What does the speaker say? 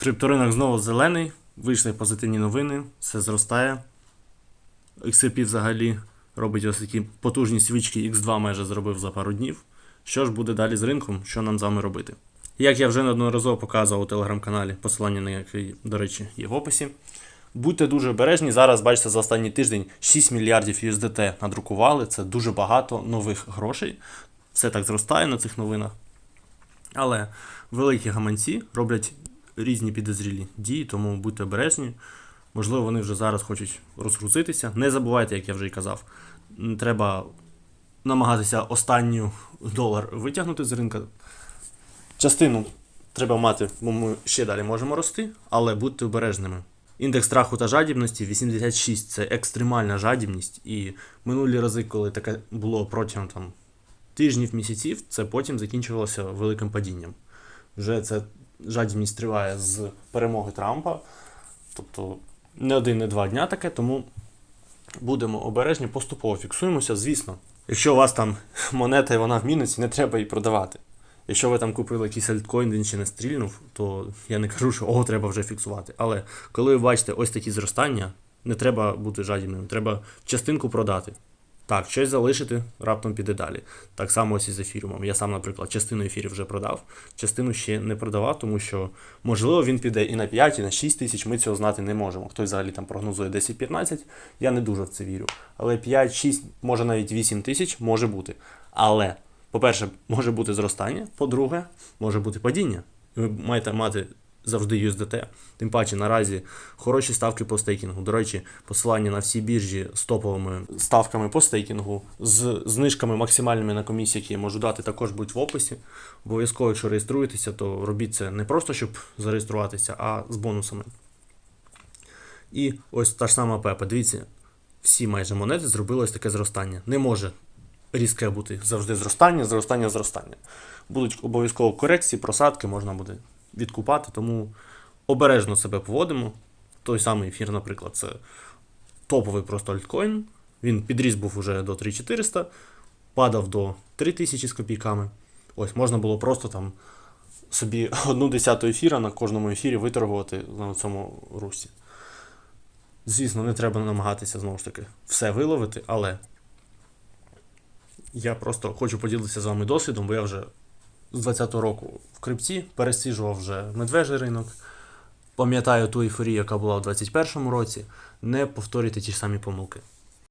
Крипторинок знову зелений, вийшли позитивні новини, все зростає. XRP взагалі робить ось такі потужні свічки X2 майже зробив за пару днів. Що ж буде далі з ринком, що нам з вами робити? Як я вже неодноразово показував у телеграм-каналі, посилання на який, до речі, є в описі. Будьте дуже обережні. Зараз, бачите, за останній тиждень 6 мільярдів USDT надрукували. Це дуже багато нових грошей. Все так зростає на цих новинах. Але великі гаманці роблять різні підозрілі дії, тому будьте обережні. Можливо, вони вже зараз хочуть розгрузитися. Не забувайте, як я вже і казав, треба намагатися останню долар витягнути з ринка. Частину треба мати, бо ми ще далі можемо рости, але будьте обережними. Індекс страху та жадібності 86 це екстремальна жадібність. І минулі рази, коли таке було протягом там, тижнів, місяців, це потім закінчувалося великим падінням. Вже ця жадібність триває з перемоги Трампа. Тобто не один, не два дня таке, тому будемо обережні, поступово фіксуємося. Звісно, якщо у вас там монета і вона в мінусі, не треба її продавати. Якщо ви там купили якийсь альткоін, він ще не стрільнув, то я не кажу, що о, треба вже фіксувати. Але коли ви бачите ось такі зростання, не треба бути жадібним, треба частинку продати. Так, щось залишити, раптом піде далі. Так само ось із ефірумом. Я сам, наприклад, частину ефірів вже продав, частину ще не продавав, тому що можливо він піде і на 5, і на 6 тисяч. Ми цього знати не можемо. Хтось взагалі там прогнозує 10-15, я не дуже в це вірю. Але 5, 6, може навіть 8 тисяч може бути. Але, по-перше, може бути зростання, по-друге, може бути падіння. Ви маєте мати завжди USDT. Тим паче наразі хороші ставки по стейкінгу. До речі, посилання на всі біржі з топовими ставками по стейкінгу, з знижками максимальними на комісії, які я можу дати, також будуть в описі. Обов'язково, якщо реєструєтеся, то робіть це не просто щоб зареєструватися, а з бонусами. І ось та ж сама пепа. Дивіться, всі майже монети зробили ось таке зростання. Не може різке бути завжди зростання, зростання, зростання. Будуть обов'язково корекції, просадки, можна буде відкупати, тому обережно себе поводимо. Той самий ефір, наприклад, це топовий просто альткоін. Він підріс був уже до 3400, падав до 3000 з копійками. Ось можна було просто там собі одну десяту ефіра на кожному ефірі виторгувати на цьому русі. Звісно, не треба намагатися знову ж таки все виловити, але я просто хочу поділитися з вами досвідом, бо я вже з 20-го року в крипті пересіжував вже медвежий ринок. Пам'ятаю ту ейфорію, яка була у 21-му році. Не повторюйте ті ж самі помилки.